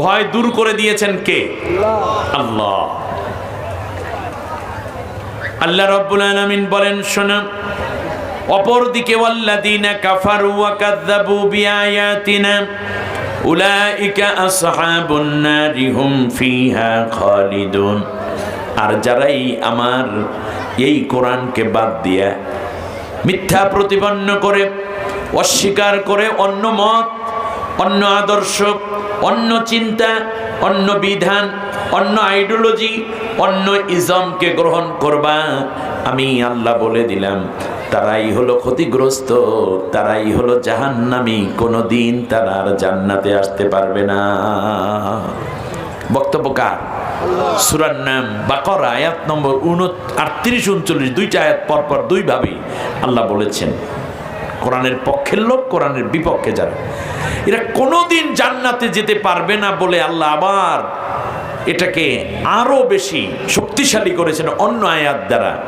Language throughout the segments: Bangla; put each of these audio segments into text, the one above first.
ভয় দূর করে দিয়েছেন কে? আল্লাহ। আল্লাহ। রব্বুল আলামিন বলেন শোনা অপরদিকে ওয়াল্লাযীনা কাফারু ওয়া কাযযাবু বিআয়াতিনা উলাইকা আসহাবুন নারি হুম ফিহা খালিদুন। আর যারাই আমার এই কোরআনকে বাদ দিয়া মিথ্যা প্রতিপন্ন করে অস্বীকার করে অন্য মত অন্য আদর্শ অন্য চিন্তা, অন্য বিধান, অন্য আইডিওলজি অন্য ইজমকে গ্রহণ করবা। আমি আল্লাহ বলে দিলাম, তারাই হলো ক্ষতিগ্রস্ত, তারাই হলো জাহান্নামি কোনো দিন তারা আর জান্নাতে আসতে পারবে না। বক্তব্য কার? সুরার নাম বাকর, আয়াত নম্বর উন আটত্রিশ, উনচল্লিশ, দুইটা আয়াত পরপর দুইভাবেই আল্লাহ বলেছেন। কোরআনের পক্ষের লোক, কোরআনের বিপক্ষে যারা। এরা কোনোদিন জান্নাতে যেতে পারবে না বলে আল্লাহ আবার এটাকে আরও বেশি শক্তিশালী করেছেন অন্য আয়াত দ্বারা।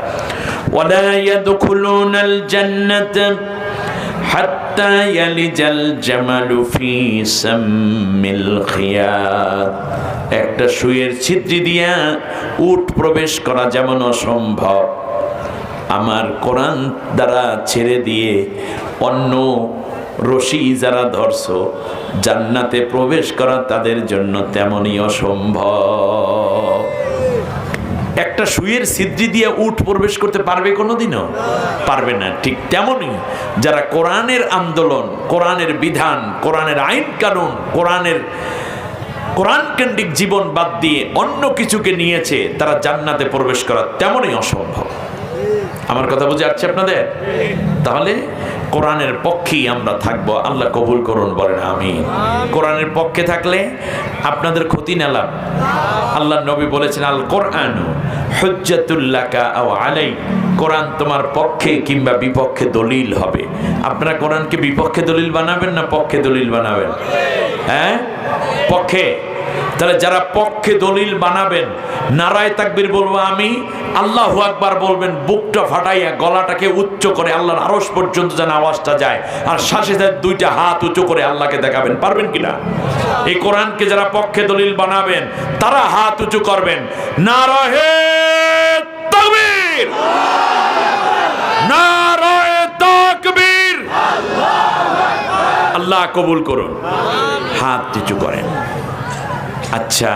একটা সুয়ের ছিদ্রি দিয়া উট প্রবেশ করা যেমন অসম্ভব। আমার কোরআন দ্বারা ছেড়ে দিয়ে অন্য রশি যারা ধরছ, জান্নাতে প্রবেশ করা তাদের জন্য তেমনই অসম্ভব। একটা সুয়ের সিদ্ধি দিয়ে উঠ প্রবেশ করতে পারবে কোনোদিনও? পারবে না, ঠিক তেমনই যারা কোরআনের আন্দোলন, কোরআনের বিধান, কোরআনের আইন কানুন, কোরআনের কোরআন কেন্দ্রিক জীবন বাদ দিয়ে অন্য কিছুকে নিয়েছে, তারা জান্নাতে প্রবেশ করা তেমনই অসম্ভব। আমার কথা বুঝে আসছে আপনাদের? তাহলে কোরআনের পক্ষেই আমরা থাকব। আল্লাহ কবুল করুন বলেন আমি কোরআনের পক্ষে থাকলে আপনাদের ক্ষতি নালাম আল্লাহ নবী বলেছেন আল কোরআন হজ্জাতুল্লাকা আও আলাই। কোরআন তোমার পক্ষে কিংবা বিপক্ষে দলিল হবে। আপনারা কোরআনকে বিপক্ষে দলিল বানাবেন না পক্ষে দলিল বানাবেন? হ্যাঁ? পক্ষে? তাহলে যারা পক্ষে দলিল বানাবেন, নারায় তাকবির বলব আমি, আল্লাহ আকবার বলবেন, বুকটা ফাটাইয়া গলাটাকে উচ্চ করে আল্লাহর আরস পর্যন্ত যেন আওয়াজটা যায়, আর শ্বাসে দুইটা হাত উঁচু করে আল্লাহকে দেখাবেন। পারবেন কিনা এই কোরআনকে যারা পক্ষে দলিল বানাবেন, তারা হাত উঁচু করবেন। নারাহে তাকবীর! নারায়ে তাকবীর! আল্লাহ কবুল করুন। হাত নিচু করেন। আচ্ছা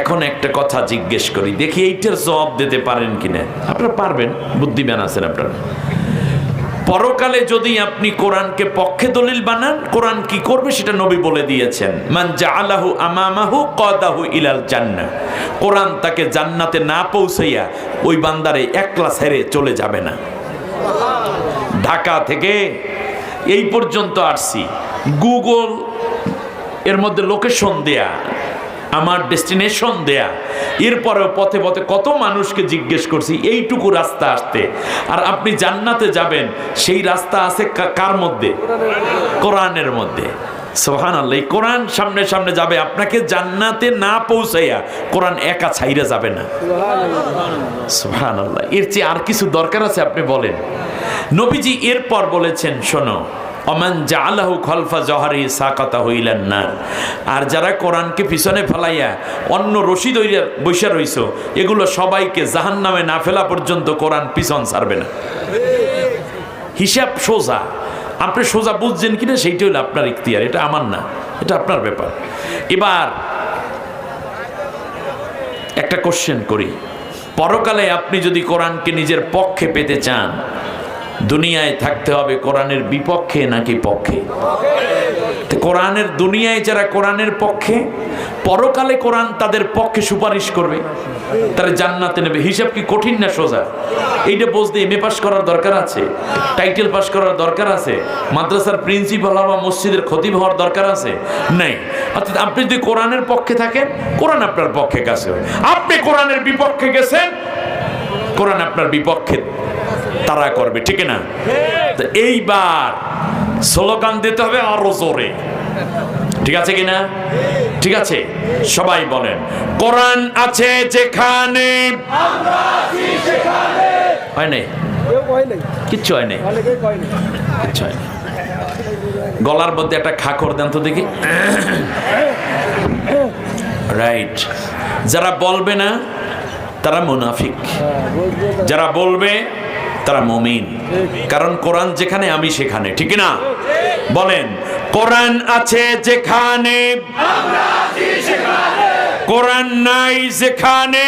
এখন একটা কথা জিজ্ঞেস করি, দেখি এইটার জবাব দিতে পারেন কিনা। আপনারা পারবেন, বুদ্ধিমান আছেন আপনারা। পরকালে যদি আপনি কোরআনকে পক্ষে দলিল বানান, কোরআন কি করবে সেটা নবী বলে দিয়েছেন। মান জাআলাহু কদাহু ইলাল কোরআন তাকে জান্নাতে না পৌঁছাইয়া ওই বান্দারে একলা ছেড়ে চলে যাবে না। ঢাকা থেকে এই পর্যন্ত আসছি। গুগল এর মধ্যে লোকেশন দেয়া, আমার ডেস্টিনেশন দেয়া। এরপরেও পথে পথে কত মানুষকে জিজ্ঞেস করছি, এইটুকু রাস্তা আসতে। আর আপনি জান্নাতে যাবেন, সেই রাস্তা আছে কার মধ্যে? কোরআনের মধ্যে। সোহান আল্লাহ কোরআন সামনে সামনে যাবে, আপনাকে জান্নাতে না পৌঁছাইয়া কোরআন একা ছাইরা যাবে না। সোহান আল্লাহ এর চেয়ে আর কিছু দরকার আছে আপনি বলেন? নবীজি এরপর বলেছেন, শোনো অমান জালাহু খলফা জহারি সাকাতা হইলেন না আর যারা কোরআনকে পিছনে ফেলাইয়া অন্য রশিদ হইয়া বৈশা রইছ, এগুলো সবাইকে জাহান নামে না ফেলা পর্যন্ত কোরআন পিছন ছাড়বে না। হিসাব সোজা। আপনি সোজা বুঝছেন কিনা সেইটা হলো আপনার ইখতিয়ার, এটা আমার না, এটা আপনার ব্যাপার। এবার একটা কোশ্চেন করি। পরকালে আপনি যদি কোরআনকে নিজের পক্ষে পেতে চান দুনিয়ায় থাকতে হবে, কোরআনের বিপক্ষে নাকি পক্ষে? কোরআনের দুনিয়ায় যারা কোরআনের পক্ষে, পরকালে কোরআন তাদের পক্ষে সুপারিশ করবে। তারা জান্নাতে নেবে। হিসাব কি কঠিন না সোজা? এইটা বুঝতে এম এ পাস করার দরকার আছে, টাইটেল পাস করার দরকার আছে, মাদ্রাসার প্রিন্সিপাল হওয়া মসজিদের ক্ষতি হওয়ার দরকার আছে? নেই। অর্থাৎ আপনি যদি কোরআনের পক্ষে থাকেন, কোরআন আপনার পক্ষে কাছে আপনি কোরআনের বিপক্ষে গেছেন, কোরআন আপনার বিপক্ষে তারা করবে, ঠিক না? তো এইবার স্লোগান দিতে হবে আরও জোরে। ঠিক আছে কিনা? ঠিক আছে? সবাই বলেন, কোরআন আছে যেখানে। কিচ্ছু হয় নাই? কিচ্ছু হয় গলার মধ্যে একটা খাকর দেন তো দেখি। রাইট যারা বলবে না, তারা মুনাফিক। যারা বলবে তারা মমিন। কারণ কোরআন যেখানে, আমি সেখানে। ঠিক না? বলেন, কোরআন আছে যেখানে, কোরআন নাই যেখানে,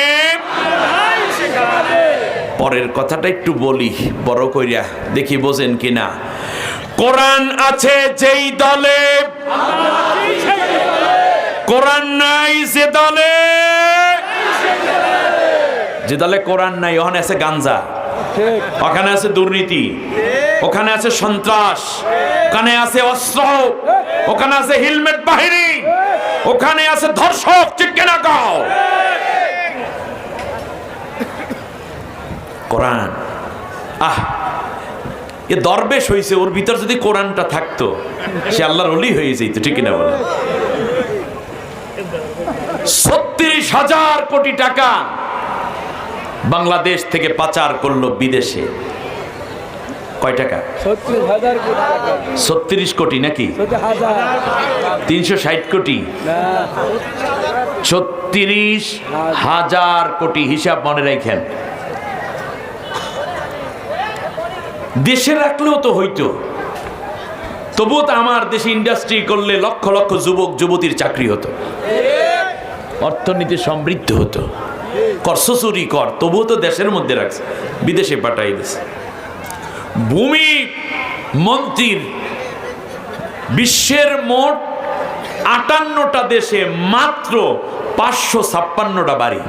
পরের কথাটা একটু বলি, বড় কইরা দেখি বোঝেন কিনা। কোরআন আছে যেই দলে, কোরআন নাই যে দলে যে দলে কোরআন নাই, ওখানে আছে গাঞ্জা। ওখানে আছে দুর্নীতি। ওখানে আছে সন্ত্রাস। ওখানে আছে অস্ত্র। ওখানে আছে হেলমেট বাহিনী। ওখানে আছে ধর্ষক চিকেনা গাও কোরআন। আহ এ দরবেশ হয়েছে ওর ভিতর যদি কোরআনটা থাকতো সে আল্লাহর অলি হয়ে যেত ঠিক না বলে ছত্রিশ হাজার কোটি টাকা বাংলাদেশ থেকে পাচার করল বিদেশে। কয় টাকা? ছত্রিশ কোটি নাকি? তিনশো ষাট কোটি? ছত্রিশ হাজার কোটি হিসাব মনে রাখেন। দেশে রাখলেও তো হইতো। তবুও তো আমার দেশে ইন্ডাস্ট্রি করলে লক্ষ লক্ষ যুবক, যুবতীর চাকরি হতো। অর্থনীতি সমৃদ্ধ হতো। করছ চুরি কর, তবুও তো দেশের মধ্যে রাখছে, বিদেশে পাঠাই দিছে। ভূমি মন্ত্রীর বিশ্বের মোট আটান্নটা দেশে মাত্র পাঁচশো ছাপ্পান্নটা বাড়ি।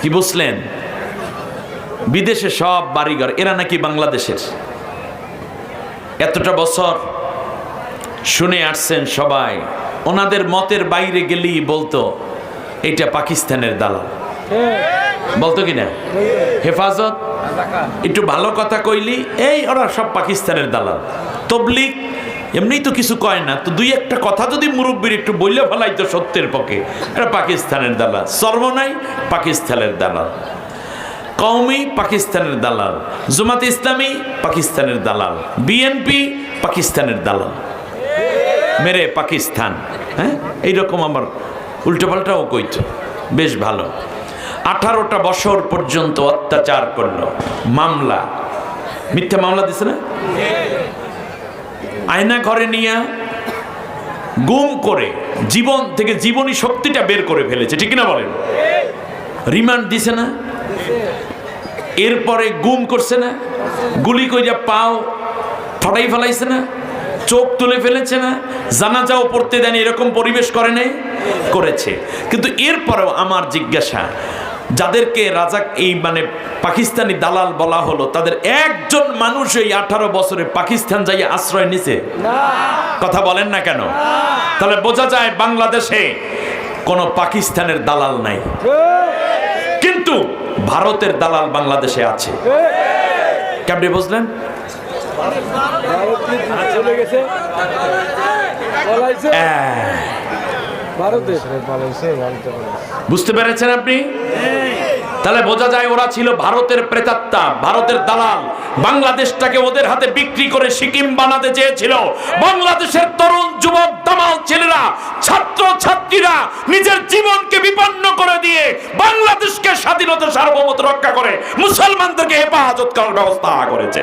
কি বুঝলেন? বিদেশে সব বাড়িঘর, এরা নাকি বাংলাদেশের। এতটা বছর শুনে আসছেন সবাই। ওনাদের মতের বাইরে গেলেই বলতো এটা পাকিস্তানের দালাল। বলতো কিনা হেফাজত, একটু ভালো কথা কইলি, এই ওরা সব পাকিস্তানের দালাল। তবলিক এমনি তো কিছু কয় না, তো দুই একটা কথা যদি মুরব্বীর একটু বললে ফেলাই তো সত্যের পক্ষে, এটা পাকিস্তানের দালাল। সর্বনাই পাকিস্তানের দালাল। কওমি পাকিস্তানের দালাল। জুমাত ইসলামী পাকিস্তানের দালাল। বিএনপি পাকিস্তানের দালাল। মেরে পাকিস্তান। হ্যাঁ? এইরকম আমার উল্টোপাল্টাও কইতো। বেশ ভালো। আঠারোটা বছর পর্যন্ত অত্যাচার করল। মামলা। মিথ্যা মামলা দিছে না? আয়না ঘরে নিয়ে গুম করে জীবন থেকে জীবনী শক্তিটা বের করে ফেলেছে। ঠিক না বলেন? রিমান্ড দিছে না? এরপরে গুম করছে না? গুলি কইরা পাও ফটাই ফেলাইছে না? চোখ তুলে ফেলেছে না, জানাজাও পড়তে দেন এরকম পরিবেশ করে নাই, করেছে। কিন্তু এরপরেও আমার জিজ্ঞাসা, যাদেরকে রাজাক এই মানে পাকিস্তানি দালাল বলা হলো, তাদের একজন মানুষ এই আঠারো বছরে পাকিস্তান যাই আশ্রয় নিছে? কথা বলেন না কেন? তাহলে বোঝা যায় বাংলাদেশে কোনো পাকিস্তানের দালাল নাই। কিন্তু ভারতের দালাল বাংলাদেশে আছে। কেমনি বুঝলেন? বুঝতে পেরেছেন আপনি? তাহলে বোঝা যায় ওরা ছিল ভারতের প্রেতাত্মা, ভারতের দালাল। বাংলাদেশটাকে ওদের হাতে বিক্রি করে সিকিম বানাতে চেয়েছিল। বাংলাদেশের তরুণ যুবক, দামাল ছেলেরা, ছাত্র ছাত্রীরা নিজের জীবনকে বিপন্ন করে দিয়ে বাংলাদেশকে স্বাধীনতা সার্বভৌমত্ব রক্ষা করে মুসলমানদেরকে হেফাজত করার ব্যবস্থা করেছে।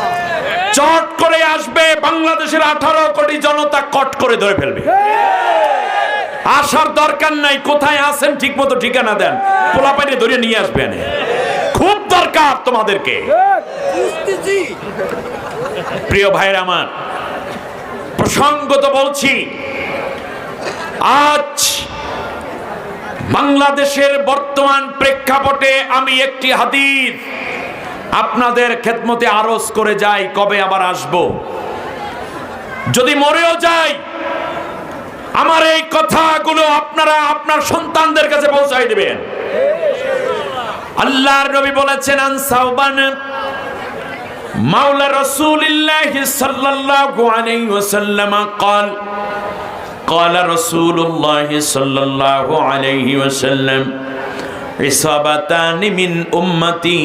চট করে আসবে, বাংলাদেশের আঠারো কোটি জনতা কট করে ধরে ফেলবে। আসার দরকার নাই, কোথায় আছেন ঠিক মতো ঠিকানা দেন, পোলাপাইনে ধরে নিয়ে আসবেন। খুব দরকার তোমাদেরকে। প্রিয় ভাইয়ের আমার, প্রসঙ্গত বলছি, আজ বাংলাদেশের বর্তমান প্রেক্ষাপটে আমি একটি হাদিস আপনাদের খেদমতে আরজ করে যাই কবে আবার আসব যদি মরেও যাই আমার এই কথাগুলো আপনারা আপনার সন্তানদের কাছে পৌঁছাই দিবেন আল্লাহর নবী বলেছেন আন সাওবান মাওলা রাসূলিল্লাহ সাল্লাল্লাহু আলাইহি ওয়াসাল্লাম قال قال رسول الله صلى الله عليه وسلم عصابتان من أمتي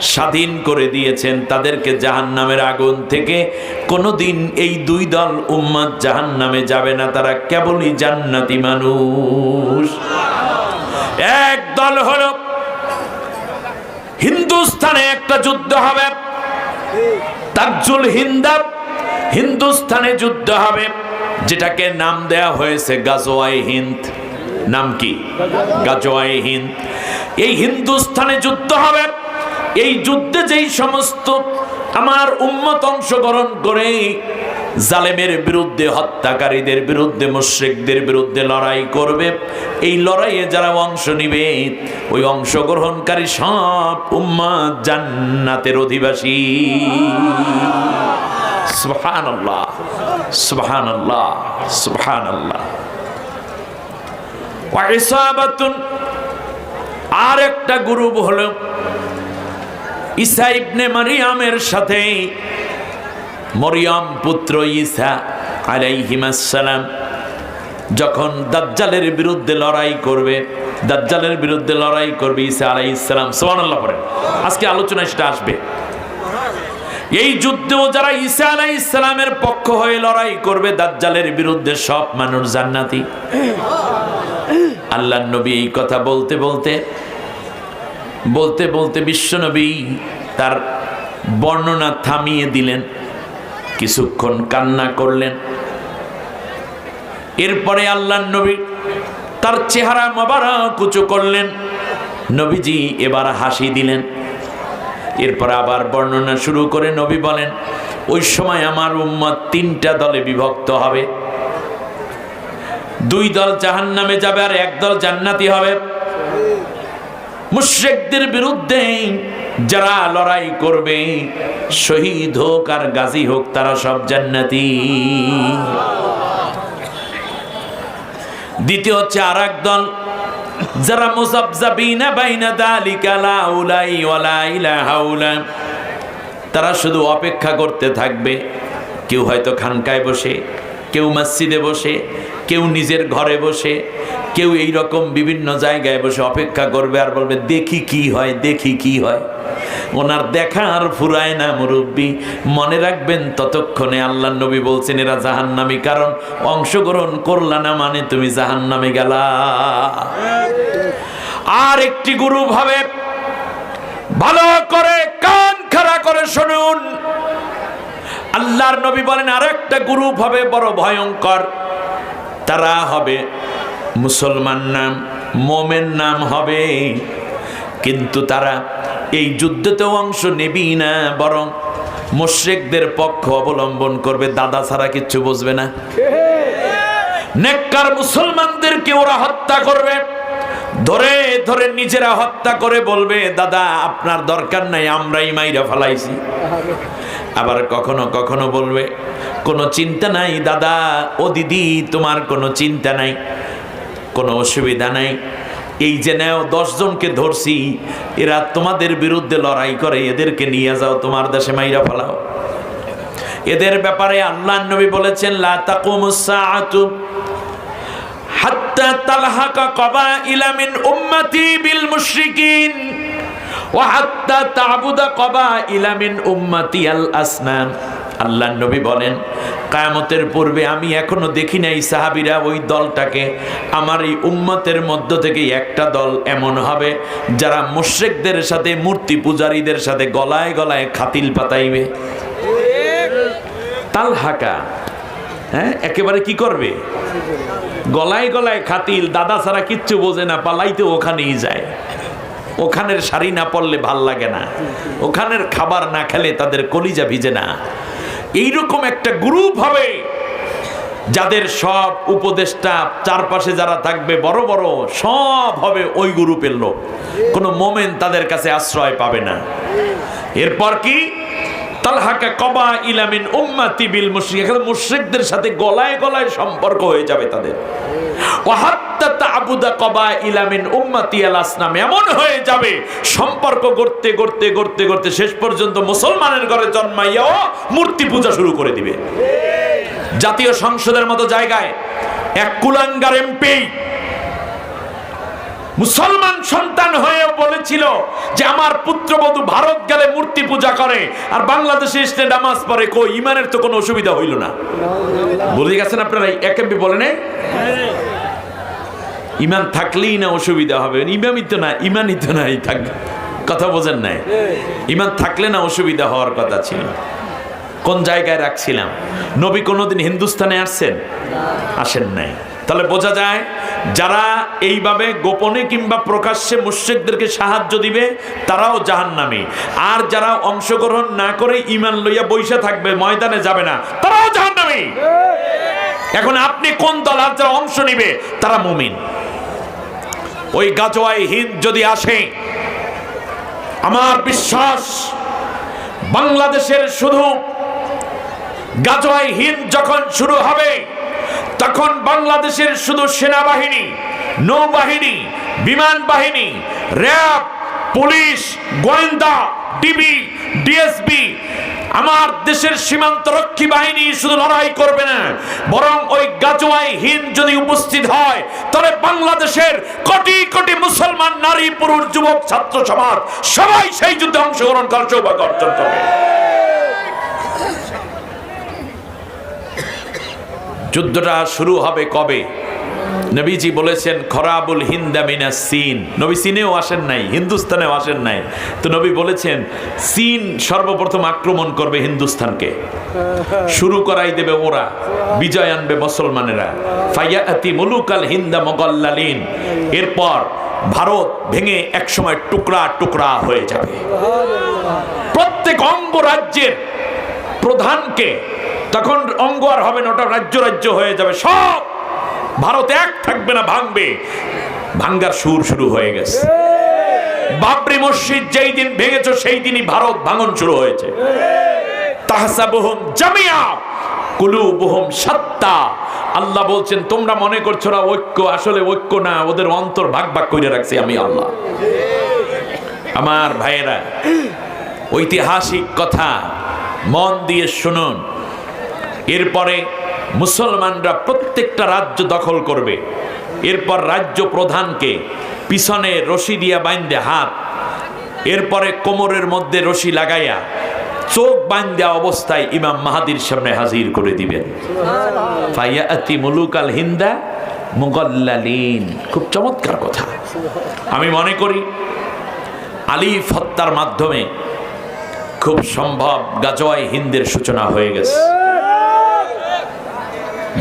স্বাধীন করে দিয়েছেন তাদেরকে জাহান্নামের আগুন থেকে। কোনোদিন এই দুই দল উম্মত জাহান্নামে যাবে না, তারা কেবলই জান্নাতি মানুষ। এক দল হলো হিন্দুস্থানে একটা যুদ্ধ হবে তাকজুল হিন্দাব হিন্দুস্থানে যুদ্ধ হবে, যেটাকে নাম দেয়া হয়েছে গাজোয়াই হিন্দ। নাম কি? গাজোয়াই হিন্দ। এই হিন্দুস্থানে যুদ্ধ হবে এই যুদ্ধে যেই সমস্ত আমার উম্মত অংশগ্রহণ করে, জালেমের বিরুদ্ধে, হত্যাকারীদের বিরুদ্ধে, মুশ্রিকদের বিরুদ্ধে লড়াই করবে, এই লড়াইয়ে যারা অংশ নিবে, ওই অংশগ্রহণকারী সব উম্মাদ জান্নাতের অধিবাসী। সুবহান আল্লাহ সুবহান আল্লাহ সুবহান আল্লাহ আর একটা গ্রুপ হলো ঈসা ইবনে মারিয়ামের সাথে। মরিয়ম পুত্র ঈসা আলাইহিমাসসালাম যখন দাজ্জালের বিরুদ্ধে লড়াই করবে, দাজ্জালের বিরুদ্ধে লড়াই করবে ঈসা আলাইহিস সালাম সুবহানাল্লাহ পড়েন। আজকে আলোচনায় সেটা আসবে। এই যুদ্ধেও যারা ঈসা আলাইহিস সালামের পক্ষ হয়ে লড়াই করবে, দাজ্জালের বিরুদ্ধে সব মানুষ জান্নাতি। আল্লাহর নবী এই কথা বলতে বলতে বলতে বলতে বিশ্বনবী তার বর্ণনা থামিয়ে দিলেন, কিছুক্ষণ কান্না করলেন। এরপরে আল্লাহ নবী তার চেহারা মাবারা কুচু করলেন। নবীজি এবার হাসি দিলেন। এরপর আবার বর্ণনা শুরু করে নবী বলেন, ওই সময় আমার উম্মত তিনটা দলে বিভক্ত হবে। দুই দল জাহান নামে যাবে আর এক দল জান্নাতি হবে। মুশ্রেকদের বিরুদ্ধে যারা লড়াই করবে, শহীদ হোক আর গাজী হোক, তারা সব জান্নাতি। দ্বিতীয় হচ্ছে আর দল, যারা মুসাবজাবিনা বাইনা দালিকা লা উলাই ওয়ালা ইলাহা উলা, তারা শুধু অপেক্ষা করতে থাকবে। কেউ হয়তো খানকায় বসে, কেউ মসজিদে বসে, কেউ নিজের ঘরে বসে কেউ এই রকম বিভিন্ন জায়গায় বসে অপেক্ষা করবে আর বলবে, দেখি কি হয়, দেখি কি হয়। ওনার দেখা আর ফুরায় না মুরব্বী। মনে রাখবেন, ততক্ষণে আল্লাহ নবী বলছেন, এরা জাহান্নামী, কারণ অংশগ্রহণ করলা না মানে তুমি জাহান্নামে গেলা। আর একটি গুরু ভাবে ভালো করে কান খাড়া করে শুনুন। আল্লাহর নবী বলেন আর একটা গ্রুপ হবে বড় ভয়ঙ্কর। তারা হবে মুসলমান নাম, মোমেন নাম হবে। কিন্তু তারা এই যুদ্ধতেও অংশ নেবি না, বরং মুশ্রিকদের পক্ষ অবলম্বন করবে। দাদা ছাড়া কিচ্ছু বুঝবে না। নেককার মুসলমানদেরকে ওরা হত্যা করবে। ধরে ধরে নিজেরা হত্যা করে বলবে, দাদা, আপনার দরকার নাই, আমরাই মাইরা ফেলাইছি। আবার কখনো কখনো বলবে, কোনো চিন্তা নাই, দাদা, ও দিদি, তোমার কোনো চিন্তা নাই। কোনো অসুবিধা নাই। এই যে নেও দশজনকে ধরছি, এরা তোমাদের বিরুদ্ধে লড়াই করে, এদেরকে নিয়ে যাও, তোমার দেশে মাইরা ফেলাও। এদের ব্যাপারে আল্লাহ নবী বলেছেন, লা তাকুমুস সাআতু হাত্তা তালহাকা কবাইলা মিন উম্মতি বিল মুশরিকিন ওয়া হাত্তা তা'বুদা কবাইলা মিন উম্মতি আল আসনাম আল্লাহ নবী বলেন, কায়ামতের পূর্বে আমি এখনও দেখি নাই সাহাবিরা ওই দলটাকে। আমার এই উম্মতের মধ্য থেকে একটা দল এমন হবে, যারা মুশ্রিকদের সাথে, মূর্তি পূজারীদের সাথে গলায় গলায় খাতিল পাতাইবে। তাল হাকা হ্যাঁ একেবারে কি করবে? গলায় গলায় খাতিল, দাদা ছাড়া কিচ্ছু বোঝে না পালাইতে ওখানেই যায়। ওখানের শাড়ি না পরলে ভালো লাগে না। ওখানের খাবার না খেলে তাদের কলিজা ভিজে না। এইরকম একটা গ্রুপ হবে যাদের সব উপদেষ্টা চারপাশে যারা থাকবে, বড় বড় সব হবে ওই গ্রুপের লোক। কোনো মোমেন তাদের কাছে আশ্রয় পাবে না। এরপর কি? তালহাকা কবা ইলামিন উম্মাতি বিল মুশরিক। এখানে মুশরিকদের সাথে গলায় গলায় সম্পর্ক হয়ে যাবে তাদের। ইলামিন এমন হয়ে যাবে সম্পর্ক করতে করতে করতে করতে শেষ পর্যন্ত মুসলমানের ঘরে জন্মাইয়াও মূর্তি পূজা শুরু করে দিবে। জাতীয় সংসদের মতো জায়গায় এক কুলাঙ্গার এমপি মুসলমান সন্তান হয়ে বলেছিল যে আমার পুত্রবধূ ভারত গেলে মূর্তি পূজা করে, আর বাংলাদেশে এসে নামাজ পড়ে, কই, ইমানের তো কোনো অসুবিধা হইল না। বুঝে গেছেন আপনারা এক এমপি বলেন? ইমান থাকলেই না অসুবিধা হবে, ইমামই তো না, ইমানই তো নাই, থাক, কথা বোঝেন নাই। ইমান থাকলে না অসুবিধা হওয়ার কথা ছিল। কোন জায়গায় রাখছিলাম? নবী কোনোদিন হিন্দুস্তানে আসছেন? আসেন নাই। তাহলে বোঝা যায় যারা এইভাবে গোপনে কিংবা প্রকাশ্যে মুশ্রিকদেরকে সাহায্য দিবে, তারাও জাহান্নামী। আর যারা অংশগ্রহণ না করে ইমান লইয়া বৈশা থাকবে, ময়দানে যাবে না, তারাও জাহান্নামী। এখন আপনি কোন দল, আর যারা অংশ নিবে, তারা মুমিন। ওই গাজোয়াই হিন্দ যদি আসে, আমার বিশ্বাস বাংলাদেশের শুধু গাজোয়াই হিন্দ যখন শুরু হবে তখন বাংলাদেশের শুধু সেনাবাহিনী, নৌবাহিনী, বিমান বাহিনী, র্যাব, পুলিশ, গোয়েন্দা, ডিবি, ডিএসবি, আমার দেশের সীমান্ত রক্ষী বাহিনী শুধু লড়াই করবে না, বরং ওই গাজোয়াই হিন্দ যদি উপস্থিত হয় তবে বাংলাদেশের কোটি কোটি মুসলমান, নারী, পুরুষ, যুবক, ছাত্র, সমাজ, সবাই সেই যুদ্ধে অংশগ্রহণ করার সৌভাগ্য অর্জন করবে। যুদ্ধটা শুরু হবে কবে? নবীজি বলেছেন, খরাবুল হিন্দা মিনা সিন। নবী চীনেও আসেন নাই, হিন্দুস্তানেও আসেন নাই। তো নবী বলেছেন চীন সর্বপ্রথম আক্রমণ করবে হিন্দুস্তানকে। শুরু করাই দেবে ওরা, বিজয় আনবে মুসলমানেরা। ফাইয়াতি মুলুকাল হিন্দা মোগল্লালিন। এরপর ভারত ভেঙে একসময় টুকরা টুকরা হয়ে যাবে। প্রত্যেক অঙ্গ রাজ্যের প্রধানকে তখন অঙ্গ আর হবে না, ওটা রাজ্য রাজ্য হয়ে যাবে, সব ভারত এক থাকবে না, ভাঙবে। ভাঙ্গার সুর শুরু হয়ে গেছে। বাবরি মসজিদ যেই দিন ভেঙেছ, সেই দিনই ভারত ভাঙন শুরু হয়েছে। তাহসাবুহুম জামিয়া, কুলুবুহুম সাত্তা। আল্লাহ বলছেন, তোমরা মনে করছ না, ঐক্য, আসলে ঐক্য না, ওদের অন্তর ভাগ ভাগ করে রাখছি আমি আল্লাহ। আমার ভাইয়েরা, ঐতিহাসিক কথা মন দিয়ে শুনুন। এরপরে মুসলমানরা প্রত্যেকটা রাজ্য দখল করবে। এরপর রাজ্য প্রধানকে পিছনে রশি দিয়া বাইন্দে হাত এরপরে কোমরের মধ্যে রশি লাগাইয়া চোখ বান্ধা অবস্থায় ইমাম মাহাদির সামনে হাজির করে দিবেন। ফাইয়াতি মুলুকাল হিন্দা মুগল্লালিন। খুব চমৎকার কথা। আমি মনে করি আলিফ হত্যার মাধ্যমে খুব সম্ভব গাজোয়াই হিন্দের সূচনা হয়ে গেছে।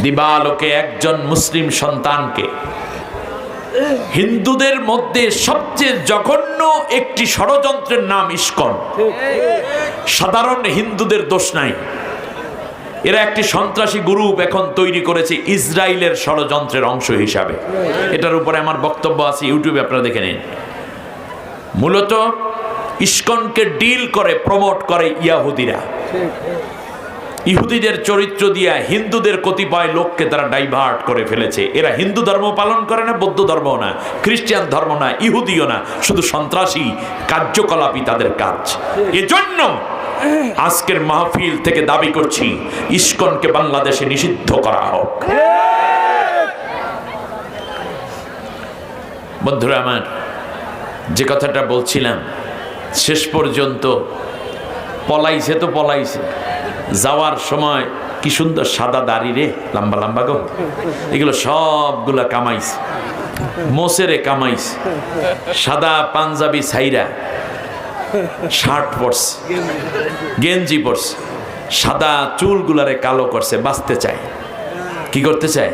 দিবালোকে একজন মুসলিম সন্তানকে হিন্দুদের মধ্যে সবচেয়ে জঘন্য একটি ষড়যন্ত্রের নাম ইস্কন। সাধারণ হিন্দুদের দোষ নাই। এরা একটি সন্ত্রাসী গ্রুপ এখন তৈরি করেছে ইসরায়েলের ষড়যন্ত্রের অংশ হিসাবে। এটার উপরে আমার বক্তব্য আছে, ইউটিউবে আপনারা দেখে নিন। মূলত ইস্কনকে ডিল করে, প্রমোট করে ইয়াহুদিরা। ইহুদিদের চরিত্র দিয়া হিন্দুদের কতিপয় লোককে তারা ডাইভার্ট করে ফেলেছে। এরা হিন্দু ধর্ম পালন করে না, বৌদ্ধ ধর্ম না, খ্রিস্টান ধর্ম না, ইহুদিও না, শুধু সন্ত্রাসী কার্যকলাপই তাদের কাজ। এজন্য আজকের মাহফিল থেকে দাবি করছি, ইস্কনকে বাংলাদেশে নিষিদ্ধ করা হোক। বন্ধুরা আমার, যে কথাটা বলছিলাম, শেষ পর্যন্ত পলাইছে তো পলাইছে। যাওয়ার সময় কি সুন্দর সাদা দাড়ি রে, লম্বা লম্বা গো। এগুলো সবগুলা কামাইস মোসেরে কামাইস, সাদা পাঞ্জাবি সাইরা শার্ট পরছে গেঞ্জি পরছে সাদা চুলগুলারে কালো করছে, বাঁচতে চায়। কি করতে চায়?